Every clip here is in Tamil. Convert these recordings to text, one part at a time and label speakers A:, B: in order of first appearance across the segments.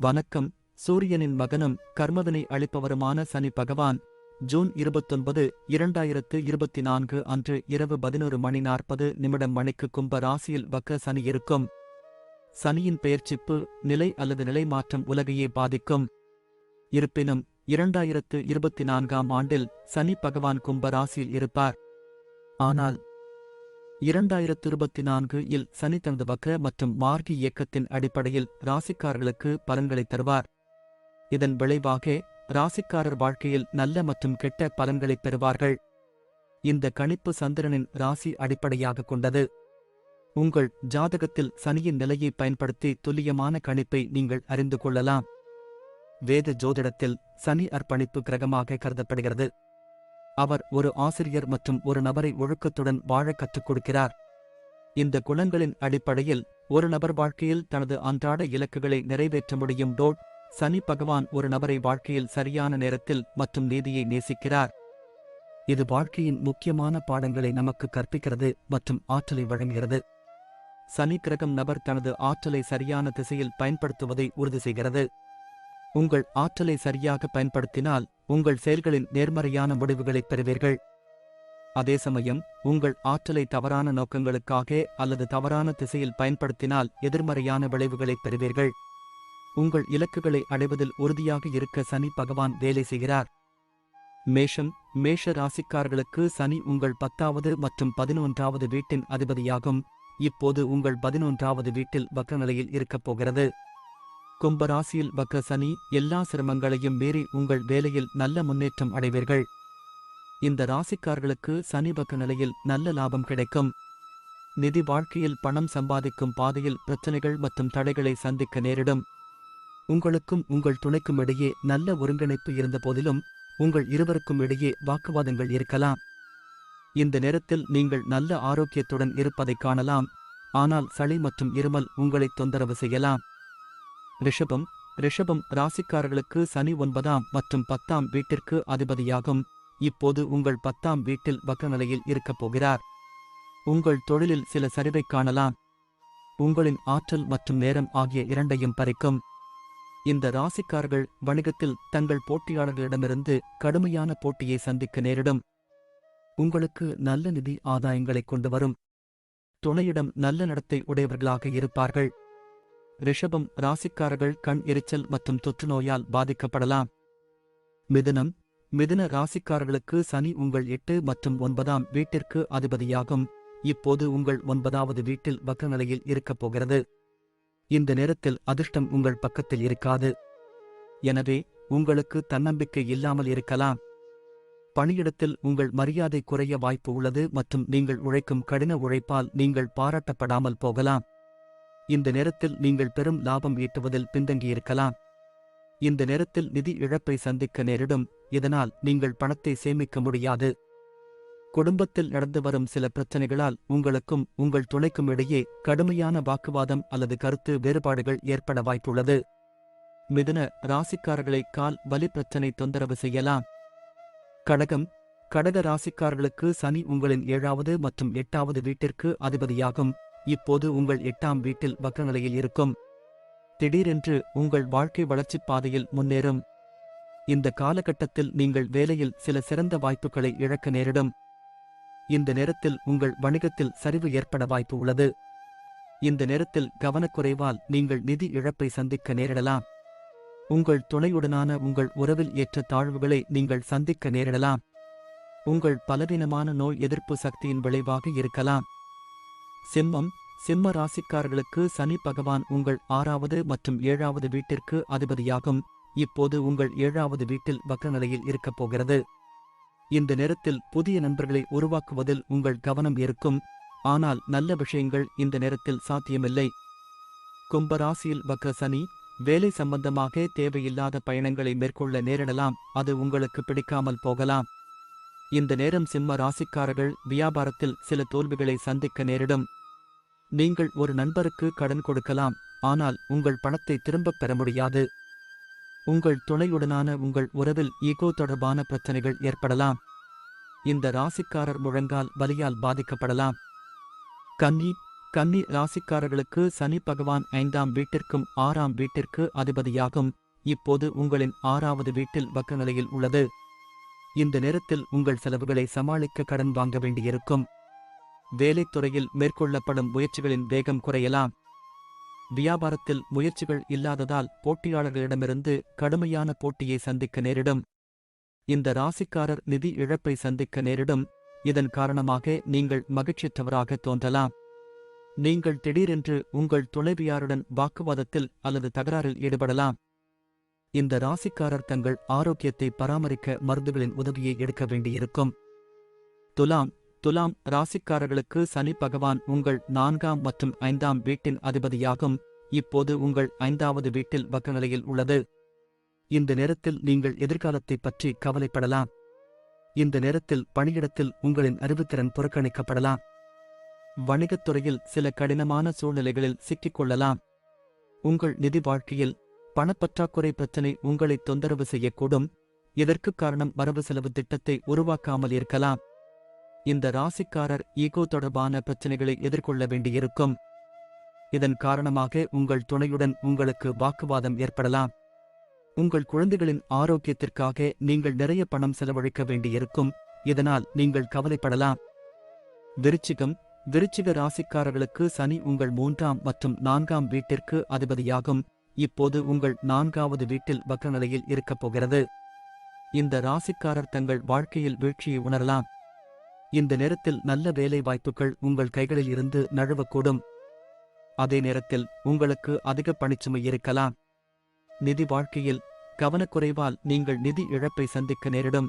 A: வணக்கம். சூரியனின் மகனும் கர்மதனை அளிப்பவருமான சனி பகவான் ஜூன் இருபத்தொன்பது இரண்டாயிரத்து இருபத்தி நான்கு அன்று இரவு பதினொரு மணி நாற்பது நிமிடம் மணிக்கு கும்ப ராசியில் வக்ர சனி இருக்கும். சனியின் பெயர்ச்சிப்பு நிலை அல்லது நிலை மாற்றம் உலகையே பாதிக்கும். இருப்பினும் இரண்டாயிரத்து இருபத்தி நான்காம் ஆண்டில் சனி பகவான் கும்ப ராசியில் இருப்பார். ஆனால் இரண்டாயிரத்து இருபத்தி நான்கு இல் சனி தனது வக்ர மற்றும் மார்கி இயக்கத்தின் அடிப்படையில் ராசிக்காரர்களுக்கு பலன்களை தருவார். இதன் விளைவாக ராசிக்காரர் வாழ்க்கையில் நல்ல மற்றும் கெட்ட பலன்களைப் பெறுவார்கள். இந்த கணிப்பு சந்திரனின் ராசி அடிப்படையாக கொண்டது. உங்கள் ஜாதகத்தில் சனியின் நிலையை பயன்படுத்தி துல்லியமான கணிப்பை நீங்கள் அறிந்து கொள்ளலாம். வேத ஜோதிடத்தில் சனி அர்ப்பணிப்பு கிரகமாக கருதப்படுகிறது. அவர் ஒரு ஆசிரியர் மற்றும் ஒரு நபரை ஒழுக்கத்துடன் வாழ கற்றுக் கொடுக்கிறார். இந்த குணங்களின் அடிப்படையில் ஒரு நபர் வாழ்க்கையில் தனது அன்றாட இலக்குகளை நிறைவேற்ற முடியும். டோட் சனி பகவான் ஒரு நபரை வாழ்க்கையில் சரியான நேரத்தில் மற்றும் நீதியை நேசிக்கிறார். இது வாழ்க்கையின் முக்கியமான பாடங்களை நமக்கு கற்பிக்கிறது மற்றும் ஆற்றலை வழங்குகிறது. சனி கிரகம் நபர் தனது ஆற்றலை சரியான திசையில் பயன்படுத்துவதை உறுதி செய்கிறது. உங்கள் ஆற்றலை சரியாக பயன்படுத்தினால் உங்கள் செயல்களின் நேர்மறையான முடிவுகளைப் பெறுவீர்கள். அதே சமயம் உங்கள் ஆற்றலை தவறான நோக்கங்களுக்காக அல்லது தவறான திசையில் பயன்படுத்தினால் எதிர்மறையான விளைவுகளைப் பெறுவீர்கள். உங்கள் இலக்குகளை அடைவதில் உறுதியாக இருக்க சனி பகவான் வேலை செய்கிறார். மேஷம் மேஷ ராசிக்காரர்களுக்கு சனி உங்கள் பத்தாவது மற்றும் பதினொன்றாவது வீட்டின் அதிபதியாகும். இப்போது உங்கள் பதினொன்றாவது வீட்டில் வக்கநிலையில் இருக்கப் போகிறது. கும்பராசியில் வக்ர சனி எல்லா சிரமங்களையும் மீறி உங்கள் வேலையில் நல்ல முன்னேற்றம் அடைவீர்கள். இந்த ராசிக்காரர்களுக்கு சனி வக்ர நிலையில் நல்ல லாபம் கிடைக்கும். நிதி வாழ்க்கையில் பணம் சம்பாதிக்கும் பாதையில் பிரச்சனைகள் மற்றும் தடைகளை சந்திக்க நேரிடும். உங்களுக்கும் உங்கள் துணைக்கும் இடையே நல்ல ஒருங்கிணைப்பு இருந்த போதிலும் உங்கள் இருவருக்கும் இடையே வாக்குவாதங்கள் இருக்கலாம். இந்த நேரத்தில் நீங்கள் நல்ல ஆரோக்கியத்துடன் இருப்பதைக் காணலாம். ஆனால் சளி மற்றும் இருமல் உங்களை தொந்தரவு செய்யலாம். ரிஷபம் ரிஷபம் ராசிக்காரர்களுக்கு சனி ஒன்பதாம் மற்றும் பத்தாம் வீட்டிற்கு அதிபதியாகும். இப்போது உங்கள் பத்தாம் வீட்டில் வக்கநிலையில் இருக்கப் போகிறார். உங்கள் தொழிலில் சில சரிவை காணலாம். உங்களின் ஆற்றல் மற்றும் நேரம் ஆகிய இரண்டையும் பறிக்கும். இந்த ராசிக்காரர்கள் வணிகத்தில் தங்கள் போட்டியாளர்களிடமிருந்து கடுமையான போட்டியை சந்திக்க நேரிடும். உங்களுக்கு நல்ல நிதி ஆதாயங்களை கொண்டு வரும். துணையிடம் நல்ல நடத்தை உடையவர்களாக இருப்பார்கள். ரிஷபம் ராசிக்காரர்கள் கண் எரிச்சல் மற்றும் தொற்றுநோயால் பாதிக்கப்படலாம். மிதுனம். மிதுன ராசிக்காரர்களுக்கு சனி உங்கள் எட்டு மற்றும் ஒன்பதாம் வீட்டிற்கு அதிபதியாகும். இப்போது உங்கள் ஒன்பதாவது வீட்டில் வக்கநிலையில் இருக்கப் போகிறது. இந்த நேரத்தில் அதிர்ஷ்டம் உங்கள் பக்கத்தில் இருக்காது. எனவே உங்களுக்கு தன்னம்பிக்கை இல்லாமல் இருக்கலாம். பணியிடத்தில் உங்கள் மரியாதை குறைய வாய்ப்பு உள்ளது மற்றும் நீங்கள் உழைக்கும் கடின உழைப்பால் நீங்கள் பாராட்டப்படாமல் போகலாம். இந்த நேரத்தில் நீங்கள் பெரும் லாபம் ஈட்டுவதில் பின்தங்கியிருக்கலாம். இந்த நேரத்தில் நிதி இழப்பை சந்திக்க நேரிடும் இதனால் நீங்கள் பணத்தை சேமிக்க முடியாது. குடும்பத்தில் நடந்து வரும் சில பிரச்சனைகளால் உங்களுக்கும் உங்கள் துணைக்கும் இடையே கடுமையான வாக்குவாதம் அல்லது கருத்து வேறுபாடுகள் ஏற்பட வாய்ப்புள்ளது. மிதுன ராசிக்காரர்களை கால் வலி பிரச்சனை தொந்தரவு செய்யலாம். கடகம் கடக ராசிக்காரர்களுக்கு சனி உங்களின் ஏழாவது மற்றும் எட்டாவது வீட்டிற்கு அதிபதியாகும். இப்போது உங்கள் எட்டாம் வீட்டில் வக்கநிலையில் இருக்கும். திடீரென்று உங்கள் வாழ்க்கை வளர்ச்சிப் பாதையில் முன்னேறும். இந்த காலகட்டத்தில் நீங்கள் வேலையில் சில சிறந்த வாய்ப்புகளை இழக்க நேரிடும். இந்த நேரத்தில் உங்கள் வணிகத்தில் சரிவு ஏற்பட வாய்ப்பு உள்ளது. இந்த நேரத்தில் கவனக்குறைவால் நீங்கள் நிதி இழப்பை சந்திக்க நேரிடலாம். உங்கள் துணையுடனான உங்கள் உறவில் ஏற்ற தாழ்வுகளை நீங்கள் சந்திக்க நேரிடலாம். உங்கள் பலவீனமான நோய் எதிர்ப்பு சக்தியின் விளைவாக இருக்கலாம். சிம்மம் சிம்ம ராசிக்காரர்களுக்கு சனி பகவான் உங்கள் ஆறாவது மற்றும் ஏழாவது வீட்டிற்கு அதிபதியாகும். இப்போது உங்கள் ஏழாவது வீட்டில் வக்கநிலையில் இருக்கப் போகிறது. இந்த நேரத்தில் புதிய நண்பர்களை உருவாக்குவதில் உங்கள் கவனம் இருக்கும். ஆனால் நல்ல விஷயங்கள் இந்த நேரத்தில் சாத்தியமில்லை. கும்பராசியில் வக்ர சனி வேலை சம்பந்தமாக தேவையில்லாத பயணங்களை மேற்கொள்ள நேரிடலாம். அது உங்களுக்கு பிடிக்காமல் போகலாம். இந்த நேரம் சிம்ம ராசிக்காரர்கள் வியாபாரத்தில் சில தோல்விகளை சந்திக்க நேரிடும். நீங்கள் ஒரு நண்பருக்கு கடன் கொடுக்கலாம் ஆனால் உங்கள் பணத்தை திரும்பப் பெற முடியாது. உங்கள் துணையுடனான உங்கள் உறவில் ஈகோ தொடர்பான பிரச்சனைகள் ஏற்படலாம். இந்த ராசிக்காரர் முழங்கால் வலியால் பாதிக்கப்படலாம். கன்னி கன்னி ராசிக்காரர்களுக்கு சனி பகவான் ஐந்தாம் வீட்டிற்கும் ஆறாம் வீட்டிற்கு அதிபதியாகும். இப்போது உங்களின் ஆறாவது வீட்டில் வக்க நிலையில் உள்ளது. இந்த நேரத்தில் உங்கள் செலவுகளை சமாளிக்க கடன் வாங்க வேண்டியிருக்கும். வேலைத்துறையில் மேற்கொள்ளப்படும் முயற்சிகளின் வேகம் குறையலாம். வியாபாரத்தில் முயற்சிகள் இல்லாததால் போட்டியாளர்களிடமிருந்து கடுமையான போட்டியை சந்திக்க நேரிடும். இந்த ராசிக்காரர் நிதி இழப்பை சந்திக்க நேரிடும். இதன் காரணமாக நீங்கள் மகிழ்ச்சியற்றவராக தோன்றலாம். நீங்கள் திடீரென்று உங்கள் துணைவியாருடன் வாக்குவாதத்தில் அல்லது தகராறில் ஈடுபடலாம். இந்த ராசிக்காரர் தங்கள் ஆரோக்கியத்தை பராமரிக்க மருந்துகளின் உதவியை எடுக்க வேண்டியிருக்கும். துலாம் துலாம் ராசிக்காரர்களுக்கு சனி பகவான் உங்கள் நான்காம் மற்றும் ஐந்தாம் வீட்டின் அதிபதியாகும். இப்போது உங்கள் ஐந்தாவது வீட்டில் வக்கநிலையில் உள்ளது. இந்த நேரத்தில் நீங்கள் எதிர்காலத்தைப் பற்றி கவலைப்படலாம். இந்த நேரத்தில் பணியிடத்தில் உங்களின் அறிவுத்திறன் புறக்கணிக்கப்படலாம். வணிகத் துறையில் சில கடினமான சூழ்நிலைகளில் சிக்கிக்கொள்ளலாம். உங்கள் நிதி வாழ்க்கையில் பணப்பற்றாக்குறை பிரச்சினை உங்களை தொந்தரவு செய்யக்கூடும். இதற்கு காரணம் வரவு செலவு திட்டத்தை உருவாக்காமல் இருக்கலாம். இந்த ராசிக்காரர் ஈகோ தொடர்பான பிரச்சனைகளை எதிர்கொள்ள வேண்டியிருக்கும். இதன் காரணமாக உங்கள் துணையுடன் உங்களுக்கு வாக்குவாதம் ஏற்படலாம். உங்கள் குழந்தைகளின் ஆரோக்கியத்திற்காக நீங்கள் நிறைய பணம் செலவழிக்க வேண்டியிருக்கும். இதனால் நீங்கள் கவலைப்படலாம். விருச்சிகம் விருச்சிக ராசிக்காரர்களுக்கு சனி உங்கள் மூன்றாம் மற்றும் நான்காம் வீட்டிற்கு அதிபதியாகும். இப்போது உங்கள் நான்காவது வீட்டில் வக்க நிலையில் இருக்கப் போகிறது. இந்த ராசிக்காரர் தங்கள் வாழ்க்கையில் வீழ்ச்சியை உணரலாம். இந்த நேரத்தில் நல்ல வேலை வாய்ப்புகள் உங்கள் கைகளில் இருந்து நழுவக்கூடும். அதே நேரத்தில் உங்களுக்கு அதிக பணிச்சுமை இருக்கலாம். நிதி வாழ்க்கையில் கவனக்குறைவால் நீங்கள் நிதி இழப்பை சந்திக்க நேரிடும்.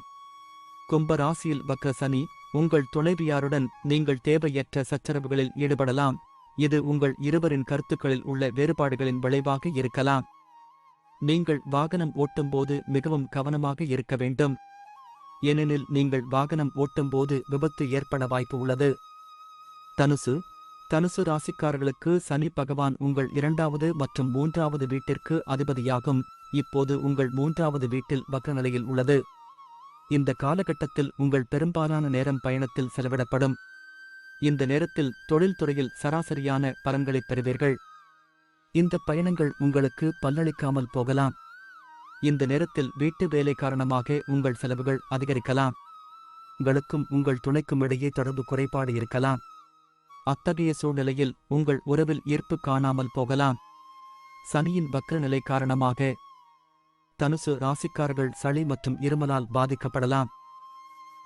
A: கும்ப ராசியில் சனி உங்கள் துணைவியாருடன் நீங்கள் தேவையற்ற சச்சரவுகளில் ஈடுபடலாம். இது உங்கள் இருவரின் கருத்துக்களில் உள்ள வேறுபாடுகளின் விளைவாக இருக்கலாம். நீங்கள் வாகனம் ஓட்டும்போது மிகவும் கவனமாக இருக்க வேண்டும். ஏனெனில் நீங்கள் வாகனம் ஓட்டும்போது விபத்து ஏற்பட வாய்ப்பு உள்ளது. தனுசு தனுசு ராசிக்காரர்களுக்கு சனி பகவான் உங்கள் இரண்டாவது மற்றும் மூன்றாவது வீட்டிற்கு அதிபதியாகும். இப்போது உங்கள் மூன்றாவது வீட்டில் வக்கநிலையில் உள்ளது. இந்த காலகட்டத்தில் உங்கள் பெரும்பாலான நேரம் பயணத்தில் செலவிடப்படும். இந்த நேரத்தில் தொழில்துறையில் சராசரியான பலன்களைப் பெறுவீர்கள். இந்த பயணங்கள் உங்களுக்கு பல்லளிக்காமல் போகலாம். இந்த நேரத்தில் வீட்டு வேலை காரணமாக உங்கள் செலவுகள் அதிகரிக்கலாம். உங்களுக்கும் உங்கள் துணைக்கும் இடையே தொடர்பு குறைபாடு இருக்கலாம். அத்தகைய சூழ்நிலையில் உங்கள் உறவில் ஈர்ப்பு காணாமல் போகலாம். சனியின் வக்ர நிலை காரணமாக தனுசு ராசிக்காரர்கள் சளி மற்றும் இருமலால் பாதிக்கப்படலாம்.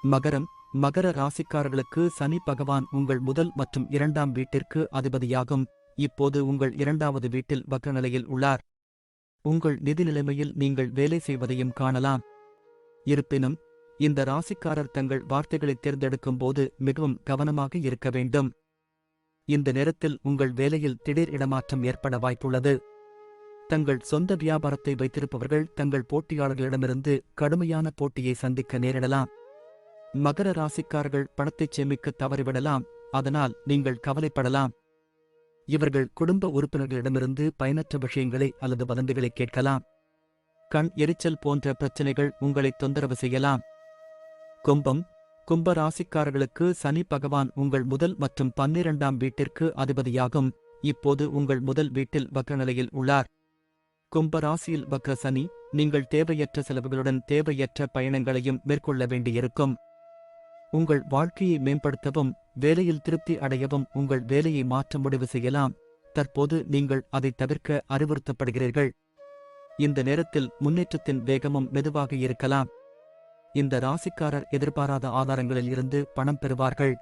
A: மகரம் மகர ராசிக்காரர்களுக்கு சனி பகவான் உங்கள் முதல் மற்றும் இரண்டாம் வீட்டிற்கு அதிபதியாகும். இப்போது உங்கள் இரண்டாவது வீட்டில் வக்ர நிலையில் உள்ளார். உங்கள் நிதி நிலைமையில் நீங்கள் வேலை செய்வதையும் காணலாம். இருப்பினும் இந்த ராசிக்காரர் தங்கள் வார்த்தைகளை தேர்ந்தெடுக்கும் போது மிகவும் கவனமாக இருக்க வேண்டும். இந்த நேரத்தில் உங்கள் வேலையில் திடீர் இடமாற்றம் ஏற்பட வாய்ப்புள்ளது. தங்கள் சொந்த வியாபாரத்தை வைத்திருப்பவர்கள் தங்கள் போட்டியாளர்களிடமிருந்து கடுமையான போட்டியை சந்திக்க நேரிடலாம். மகர ராசிக்காரர்கள் பணத்தைச் சேமிக்க தவறிவிடலாம். அதனால் நீங்கள் கவலைப்படலாம். இவர்கள் குடும்ப உறுப்பினர்களிடமிருந்து பயனற்ற விஷயங்களை அல்லது வதந்திகளை கேட்கலாம். கண் எரிச்சல் போன்ற பிரச்சனைகள் உங்களை தொந்தரவு செய்யலாம். கும்பம் கும்ப ராசிக்காரர்களுக்கு சனி பகவான் உங்கள் முதல் மற்றும் பன்னிரண்டாம் வீட்டிற்கு அதிபதியாகும். இப்போது உங்கள் முதல் வீட்டில் வக்ர நிலையில் உள்ளார். கும்ப ராசியில் வக்ர சனி நீங்கள் தேவையற்ற செலவுகளுடன் தேவையற்ற பயணங்களையும் மேற்கொள்ள வேண்டியிருக்கும். உங்கள் வாழ்க்கையை மேம்படுத்தவும் வேலையில் திருப்தி அடையவும் உங்கள் வேலையை மாற்ற முடிவு செய்யலாம். தற்போது நீங்கள் அதை தவிர்க்க அறிவுறுத்தப்படுகிறீர்கள். இந்த நேரத்தில் முன்னேற்றத்தின் வேகமும் மெதுவாக இருக்கலாம். இந்த ராசிக்காரர் எதிர்பாராத ஆதாரங்களில் இருந்து பணம் பெறுவார்கள்.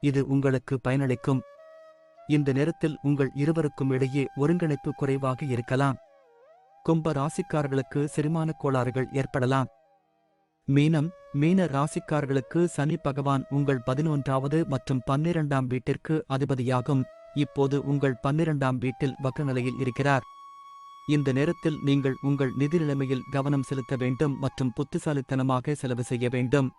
A: இது உங்களுக்கு பயனளிக்கும். இந்த நேரத்தில் உங்கள் இருவருக்கும் இடையே ஒருங்கிணைப்பு குறைவாக இருக்கலாம். கும்ப ராசிக்காரர்களுக்கு செரிமான கோளாறுகள் ஏற்படலாம். மீனம் மீன ராசிக்காரர்களுக்கு சனி பகவான் உங்கள் பதினொன்றாவது மற்றும் பன்னிரண்டாம் வீட்டிற்கு அதிபதியாகும். இப்போது உங்கள் பன்னிரண்டாம் வீட்டில் வக்கநிலையில் இருக்கிறார். இந்த நேரத்தில் நீங்கள் உங்கள் நிதி நிலைமையில் கவனம் செலுத்த வேண்டும் மற்றும் புத்திசாலித்தனமாக செலவு செய்ய வேண்டும்.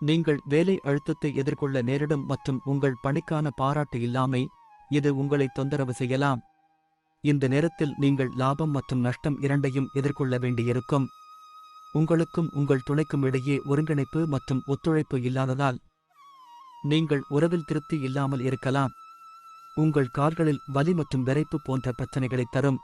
A: நீங்கள் வேலை அழுத்தத்தை எதிர்கொள்ள நேரிடும் மற்றும் உங்கள் பணிக்கான பாராட்டு இல்லாமை இது உங்களை தொந்தரவு செய்யலாம். இந்த நேரத்தில் நீங்கள் லாபம் மற்றும் நஷ்டம் இரண்டையும் எதிர்கொள்ள வேண்டியிருக்கும். உங்களுக்கும் உங்கள் துணைக்கும் இடையே ஒருங்கிணைப்பு மற்றும் ஒத்துழைப்பு இல்லாததால் நீங்கள் உறவில் திருப்தி இல்லாமல் இருக்கலாம். உங்கள் கால்களில் வலி மற்றும் விரைப்பு போன்ற பிரச்சனைகளை தரும்.